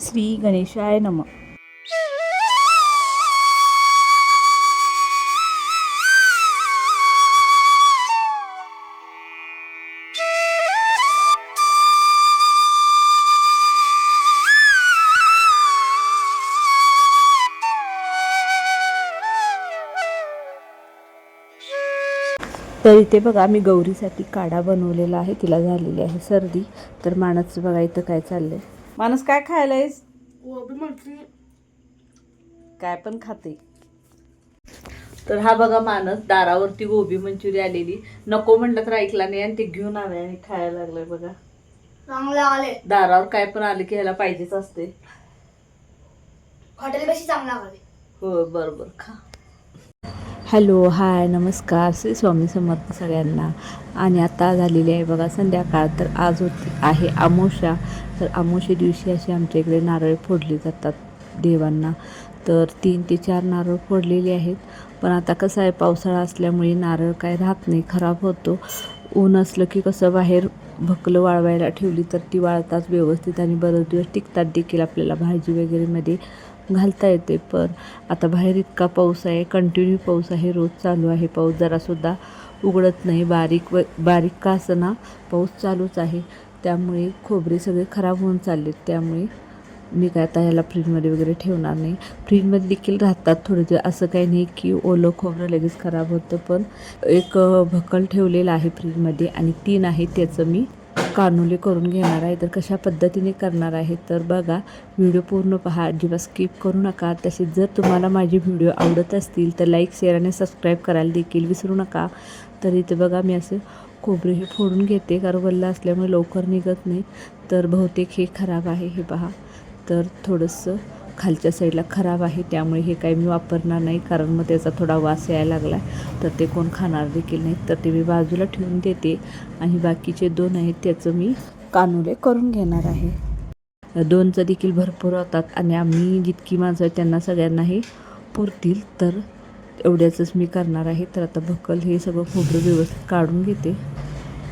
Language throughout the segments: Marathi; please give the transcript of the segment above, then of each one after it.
श्री गणेशाय नम. तर इथे बघा मी गौरीसाठी काढा बनवलेला आहे तिला झालेली आहे सर्दी. तर मानाचं बघा इथं काय चाललं आहे मानस काय खायला आहेस काय पण खाते. तर हा बघा मानस दारावरती गोबी मंचुरी आलेली. नको म्हणलं तर ऐकला नाही आणि ते घेऊन आलाय आणि खायला लागलाय बघा. चांगले आले दारावर काय पण आले की ह्याला पाहिजेच असते. हॉटेल पेक्षा चांगला आले हो बरोबर खा. हॅलो हाय नमस्कार. श्री स्वामी समर्थ सगळ्यांना. आणि आता झालेली आहे बघा संध्याकाळ तर आज होती आहे आमोशा. तर आमोशे दिवशी असे आमच्या इकडे नारळ फोडले जातात देवांना. तर तीन ते चार नारळ फोडलेले आहेत. पण आता कसं आहे पावसाळा असल्यामुळे नारळ काय राहत नाही खराब होतो. ऊन असलं की कसं बाहेर भकलं वाळवायला ठेवली तर ती वाळतात व्यवस्थित आणि बरेच दिवस टिकतात देखील आपल्याला भाजी वगैरेमध्ये. घालता येते पण आता बाहेर इतका पाऊस आहे कंटिन्यू पाऊस आहे रोज चालू आहे पाऊस. जरासुद्धा उघडत नाही. बारीक व बारीक का असना पाऊस चालूच आहे. त्यामुळे खोबरे सगळे खराब होऊन चाललेत. त्यामुळे मी काय आता ह्याला फ्रीजमध्ये वगैरे ठेवणार नाही. फ्रीजमध्ये देखील राहतात थोडे दिवस. असं काही नाही की ओलं खोबरं लगेच खराब होतं पण एक भकल ठेवलेलं आहे फ्रीजमध्ये आणि तीन आहे त्याचं मी कानोले करून घेणार आहे तर कशा पद्धतीने करणार आहे तर बघा व्हिडिओ पूर्ण पहा अजिबात स्किप करू नका. तसेच जर तुम्हाला माझे व्हिडिओ आवडत असतील तर लाईक शेअर आणि सबस्क्राईब करायला देखील विसरू नका. तर इथे बघा मी असं खोबरे हे फोडून घेते कारण वल्ल असल्यामुळे लवकर निघत नाही. तर बहुतेक हे खराब आहे हे पहा. तर थोडंसं खालच्या साईडला खराब आहे त्यामुळे हे काही मी वापरणार नाही कारण मग त्याचा थोडा वास यायला लागला तर ते कोण खाणार देखील नाही तर ते मी बाजूला ठेवून देते. आणि बाकीचे दोन आहेत त्याचं मी कानुले करून घेणार आहे. दोनचं देखील भरपूर होतात आणि आम्ही जितकी माणसं आहेत त्यांना सगळ्यांना हे पुरतील तर एवढ्याचंच मी करणार आहे. तर आता भकल हे सगळं खोबरं व्यवस्थित काढून घेते.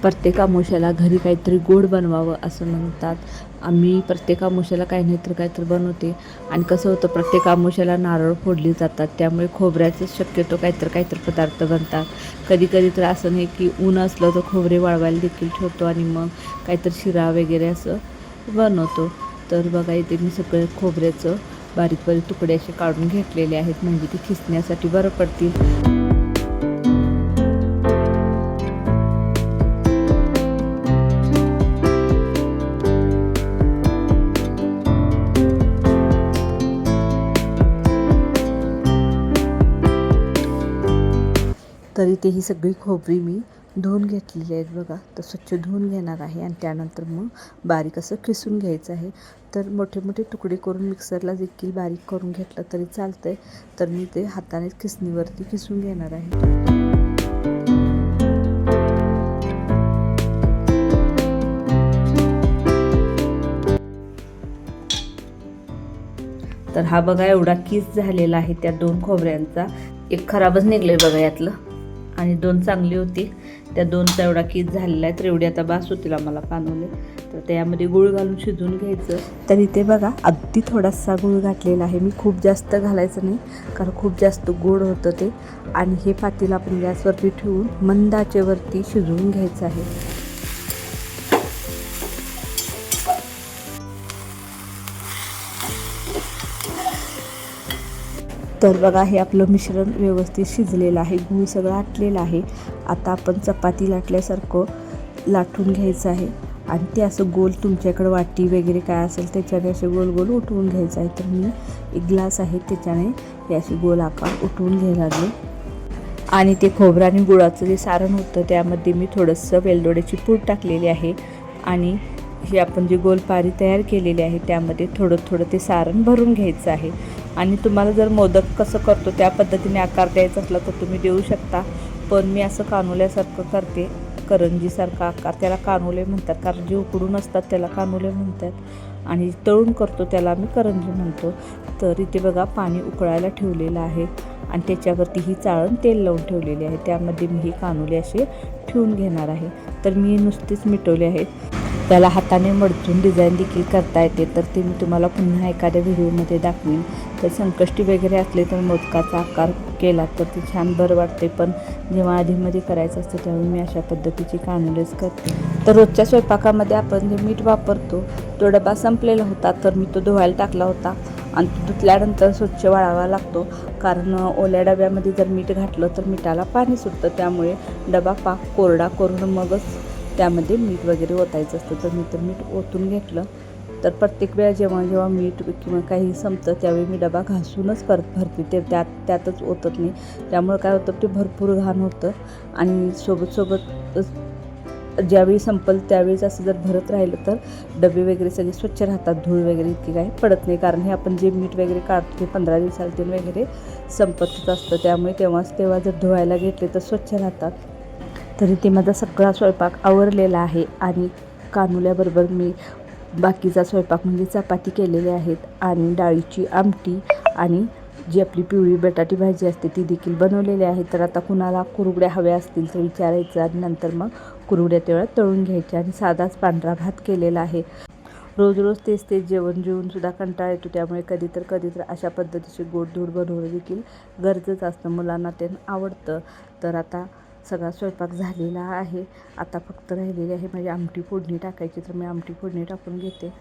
प्रत्येक आमुष्याला घरी काहीतरी गोड बनवावं असं म्हणतात. आम्ही प्रत्येक आमुष्याला काही नाही तर काहीतरी बनवते. आणि कसं होतं प्रत्येक आमोश्याला नारळ फोडली जातात. त्यामुळे खोबऱ्याचंच शक्यतो काहीतरी काहीतरी पदार्थ बनतात. कधी कधी तर असं नाही की ऊन असलं तर खोबरे वाळवायला देखील ठेवतो आणि मग काहीतरी शिरा वगैरे असं बनवतो. तर बघा इथे मी सगळं खोबऱ्याचं बारीक बारीक तुकडे असे काढून घेतलेले आहेत. म्हणजे ते खिसण्यासाठी बरं पडतील. तरी ते ही सगळी खोबरी मी धुवून घेतलेली आहेत बघा. तर स्वच्छ धुवून घेणार आहे आणि त्यानंतर मग बारीक असं खिसून घ्यायचं आहे. तर मोठे मोठे तुकडे करून मिक्सरला देखील बारीक करून घेतलं तरी चालतं आहे तर मी ते हाताने खिसणीवरती खिसून घेणार आहे. तर हा बघा एवढा किस झालेला आहे त्या दोन खोबऱ्यांचा. एक खराबच निघले बघा यातलं. आणि दोन चांगली होती. त्या दोनचा एवढा किस झालेला आहे तर एवढी आता बास होतील आम्हाला कानवले तर त्यामध्ये गुळ घालून शिजवून घ्यायचं. तर इथे बघा अगदी थोडासा गुळ घातलेला आहे. मी खूप जास्त घालायचं नाही कारण खूप जास्त गोड होतं ते. आणि हे पातील आपण गॅसवरती ठेवून मंदाचेवरती शिजवून घ्यायचं आहे. तर बघा हे आपलं मिश्रण व्यवस्थित शिजलेलं आहे. गूळ सगळं आटलेलं आहे. आता आपण चपाती लाटल्यासारखं लाटून घ्यायचं आहे. आणि ते असं गोल तुमच्याकडं वाटी वगैरे काय असेल त्याच्याने असे गोल गोल उठवून घ्यायचं आहे. तर मी एक ग्लास आहे त्याच्याने हे असे गोल आकार उठवून घ्यायला लागले. आणि ते खोबरं आणि गुळाचं जे सारण होतं त्यामध्ये मी थोडंसं वेलदोड्याची पूड टाकलेली आहे. आणि हे आपण जे गोलपारी तयार केलेली आहे त्यामध्ये थोडं थोडं ते सारण भरून घ्यायचं आहे. आणि तुम्हाला जर मोदक कसं करतो त्या पद्धतीने आकार द्यायचा असला तर तुम्ही देऊ शकता. पण मी असं कानोल्यासारखं करते. करंजीसारखा आकार त्याला कानोले म्हणतात. कारण जे उकडून असतात त्याला कानोले म्हणतात. आणि तळून करतो त्याला आम्ही करंजी म्हणतो. तर इथे बघा पाणी उकळायला ठेवलेलं आहे. आणि त्याच्यावरती ही चाळण तेल लावून ठेवलेली आहे. त्यामध्ये मी ही कानुले असे ठेवून घेणार आहे. तर मी नुसतीच मिटवले आहेत. त्याला हाताने मडचून डिझाईन देखील करता येते. तर ते मी तुम्हाला पुन्हा एखाद्या व्हिडिओमध्ये दाखवीन. तर संकष्टी वगैरे असले तर मोदकाचा आकार केला तर ते छान बरं वाटते. पण जेव्हा आधीमध्ये करायचं असतं त्यावेळी मी अशा पद्धतीची कानुलेच करते. तर रोजच्या स्वयंपाकामध्ये आपण जे मीठ वापरतो तो डबा संपलेला होता तर मी तो धुवायला टाकला होता. आणि तो धुतल्यानंतर स्वच्छ वाळावा लागतो. कारण ओल्या डब्यामध्ये जर मीठ घातलं तर मिठाला पाणी सुटतं. त्यामुळे डबा पाक कोरडा करून मगच त्यामध्ये मीठ वगैरे ओतायचं असतं. तर मी तर मीठ ओतून घेतलं. तर प्रत्येक वेळा जेव्हा जेव्हा मीठ किंवा काही संपतं त्यावेळी मी डबा घासूनच परत भरते. ते त्यात त्यातच ओतत नाही. त्यामुळे काय होतं ते भरपूर घाण होतं. आणि सोबत सोबतच ज्यावेळी संपल त्यावेळेस असं जर भरत राहिलं तर डबे वगैरे सगळे स्वच्छ राहतात धूळ वगैरे इतकी काही पडत नाही. कारण हे आपण जे मीठ वगैरे काढतो ते पंधरा दिवसाला ते वगैरे संपतच असतं. त्यामुळे तेव्हाच तेव्हा जर धुवायला घेतले तर स्वच्छ राहतात. तरी ते माझा सगळा स्वयंपाक आवरलेला आहे आणि कानुल्याबरोबर मी बाकीचा स्वयंपाक म्हणजे चपाती केलेली आहेत आणि डाळीची आमटी आणि जी आपली पिवळी बटाटी भाजी असते ती देखील बनवलेली आहे. तर आता कुणाला कुरुगड्या हव्या असतील तर विचारायचं आणि नंतर मग कुरुड्या तेवढ्या तळून घ्यायच्या आणि साधाच पांढरा भात केलेला आहे. रोज रोज तेच तेच जेवण जेवून सुद्धा कंटाळा येतो. त्यामुळे कधी तर कधी तर अशा पद्धतीचे गोडधोड बनवणं देखील गरजेचं असतं. मुलांना ते आवडतं. तर आता सगळा स्वयंपाक झालेला आहे. आता फक्त राहिलेली आहे माझी आमटी फोडणी टाकायची. तर मी आमटी फोडणी टाकून घेते.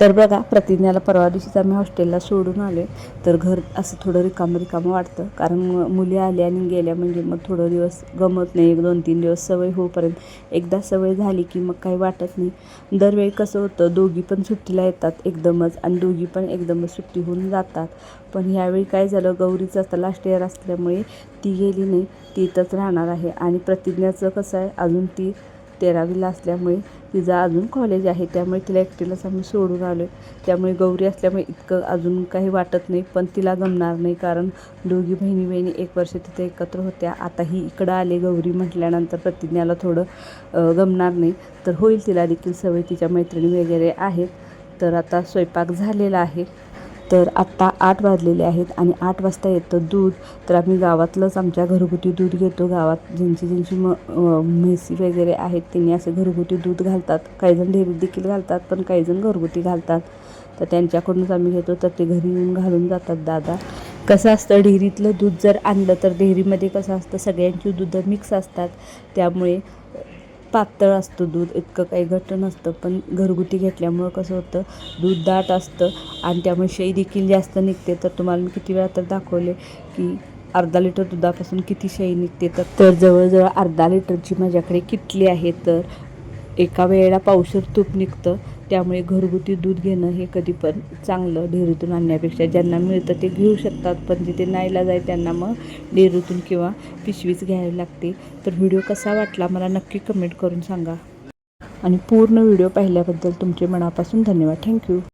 तर बघा प्रतिज्ञाला परवा दिवशीच आम्ही हॉस्टेलला सोडून आले तर घर असं थोडं रिकामं रिकामं वाटतं. कारण मुली आल्या आणि गेल्या म्हणजे मग थोडं दिवस गमत नाही. एक दोन तीन दिवस सवय होईपर्यंत एकदा सवय झाली की मग काही वाटत नाही. दरवेळी कसं होतं दोघी पण सुट्टीला येतात एकदमच आणि दोघी पण एकदमच सुट्टी होऊन जातात. पण ह्यावेळी काय झालं गौरीचं आता लास्ट इयर असल्यामुळे ती गेली नाही. ती इथंच राहणार आहे. आणि प्रतिज्ञाचं कसं आहे अजून ती तेरावीला असल्यामुळे तिचं अजून कॉलेज आहे. त्यामुळे तिला एकटीलाच आम्ही सोडून आलो आहे त्यामुळे गौरी असल्यामुळे इतकं अजून काही वाटत नाही पण तिला गमणार नाही कारण दोघी बहिणी बहिणी एक वर्ष तिथे एकत्र होत्या. आता ही इकडं आले गौरी म्हटल्यानंतर प्रतिज्ञाला थोडं गमणार नाही. तर होईल तिला देखील सवय. तिच्या मैत्रिणी वगैरे आहेत. तर आता स्वयंपाक झालेला आहे. तर आत्ता आठ वाजलेले आहेत आणि आठ वाजता येतं दूध. तर आम्ही गावातलंच आमच्या घरगुती दूध घेतो. गावात ज्यांची ज्यांची म म्हैसी वगैरे आहेत त्यांनी असे घरगुती दूध घालतात. काहीजण डेअरीत देखील घालतात पण काहीजण घरगुती घालतात. तर त्यांच्याकडूनच आम्ही घेतो तर ते घरी येऊन घालून जातात. दादा कसं असतं? डेअरीतलं दूध जर आणलं तर डेअरीमध्ये कसं असतं? सगळ्यांची दुधं मिक्स असतात. त्यामुळे पातळ असतं दूध इतकं काही घट्ट नसतं. पण घरगुती घेतल्यामुळं कसं होतं दूध दाट असतं आणि त्यामुळे शेई देखील जास्त निघते. तर तुम्हाला मी किती वेळा तर दाखवले की अर्धा लिटर दुधापासून किती शेई निघते. तर तर जवळजवळ अर्धा लिटरची माझ्याकडे किटली आहे. तर एका वेळेला पावसर तूप निघतं. त्यामुळे घरगुती दूध घेणं हे कधी पण चांगलं डेअरीतून आणण्यापेक्षा ज्यांना मिळतं ते घेऊ शकतात. पण जिथे नाईला जाय त्यांना मग डेअरीतून किंवा पिशवीच घ्यावी लागते. तर व्हिडिओ कसा वाटला मला नक्की कमेंट करून सांगा. आणि पूर्ण व्हिडिओ पाहिल्याबद्दल तुमचे मनापासून धन्यवाद. थँक्यू.